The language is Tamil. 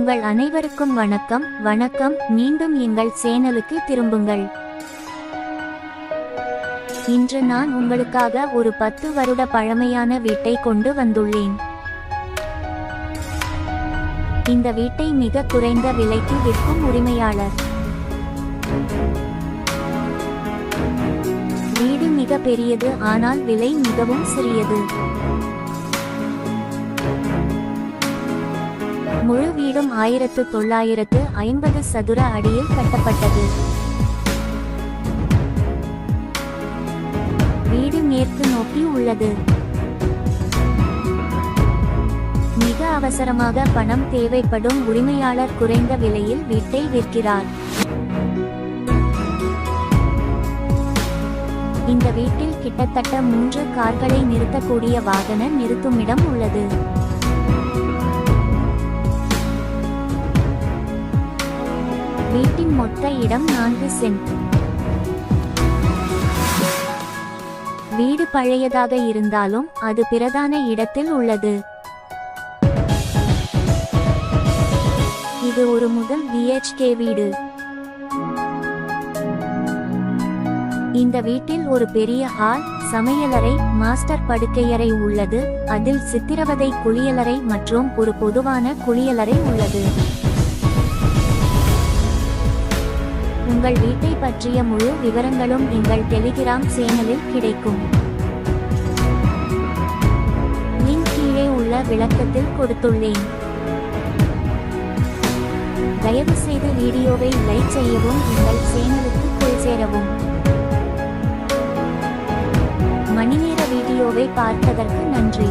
உங்கள் அனைவருக்கும் வணக்கம். வணக்கம். மீண்டும் எங்கள் சேனலுக்கு திரும்புங்கள். இன்று நான் உங்களுக்காக ஒரு பத்து வருட பழமையான வீட்டை கொண்டு வந்துள்ளேன். இந்த வீட்டை மிக குறைந்த விலைக்கு விற்கும் உரிமையாளர். வீடு மிக பெரியது ஆனால் விலை மிகவும் சிறியது. முழு வீடும் ஆயிரத்து தொள்ளாயிரத்து ஐம்பது சதுர அடியில் கட்டப்பட்டது. வீடு மேற்கு நோக்கி உள்ளது. மிக அவசரமாக பணம் தேவைப்படும் உரிமையாளர் குறைந்த விலையில் வீட்டை விற்கிறார். இந்த வீட்டில் கிட்டத்தட்ட மூன்று கார்களை நிறுத்தக்கூடிய வாகன நிறுத்துமிடம் உள்ளது. வீட்டின் மொத்த இடம் நான்கு சென்ட் வீடு பழையதாக இருந்தாலும் அது பிரதான இடத்தில் உள்ளது. இது ஒரு முதல் விஹெச்கே வீடு. இந்த வீட்டில் ஒரு பெரிய ஹால் சமையலறை மாஸ்டர் படுக்கையறை உள்ளது. அதில் சித்திரவதை குளியலறை மற்றும் ஒரு பொதுவான குளியலறை உள்ளது. உங்கள் வீட்டை பற்றிய முழு விவரங்களும் எங்கள் டெலிகிராம் சேனலில் கிடைக்கும். லிங்க் கீழே உள்ள விளக்கத்தில் கொடுத்துள்ளேன். தயவு செய்து வீடியோவை லைக் செய்யவும் எங்கள் சேனலுக்கு போய் சேரவும். மணிநேர வீடியோவை பார்த்ததற்கு நன்றி.